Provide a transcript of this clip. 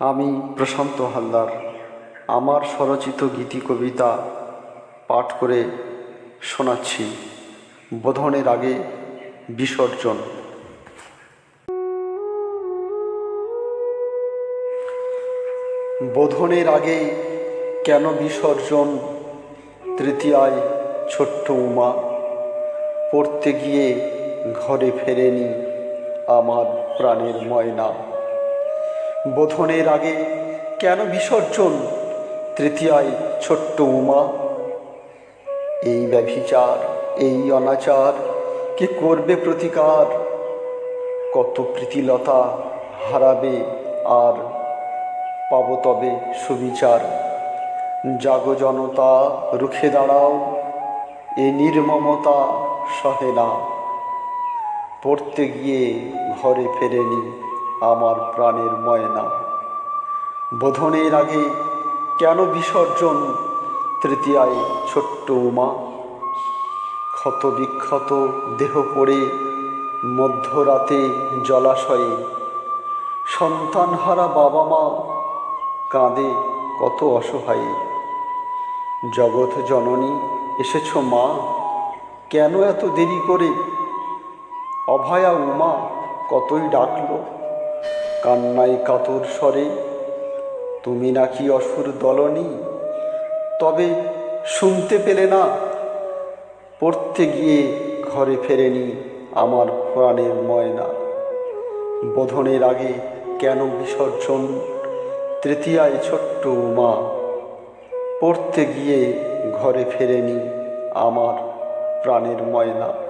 আমি প্রশান্ত হালদার। আমার স্বরচিত গীতি কবিতা পাঠ করে শোনাচ্ছি। বোধনের আগে বিসর্জন। বোধনের আগে কেন বিসর্জন? তৃতীয়ায় ছোট্ট উমা। পড়তে গিয়ে ঘরে ফেরেনি আমার প্রাণের ময়না। বোধনের আগে কেন বিসর্জন তৃতীয়ায় ছোট্ট উমা? এই ব্যভিচার, এই অনাচার কে করবে প্রতিকার? কত প্রীতিলতা হারাবে আর পাব তবে সুবিচার। জাগো জনতা, রুখে দাঁড়াও, এ নির্মমতা সহে না। পড়তে গিয়ে ঘরে ফেরেনি আমার প্রাণের ময়না। বোধনের আগে কেন বিসর্জন তৃতীয়ায় ছোট্ট উমা? ক্ষত বিক্ষত দেহ পড়ে মধ্যরাতে জলাশয়ে। সন্তানহারা বাবা মা কাঁদে কত অসহায়ে। জগৎ জননী, এসেছ মা, কেন এত দেরি করে? অভয়া উমা কতই ডাকলো? কান্নায় কাতর স্বরে, তুমি নাকি অসুর দলনি? তবে শুনতে পেলে না, পড়তে গিয়ে ঘরে ফেরেনি আমার প্রাণের ময়না। বোধনের আগে কেন বিসর্জন? তৃতীয়ায় ছোট্ট উমা, পড়তে গিয়ে ঘরে ফেরেনি আমার প্রাণের ময়না।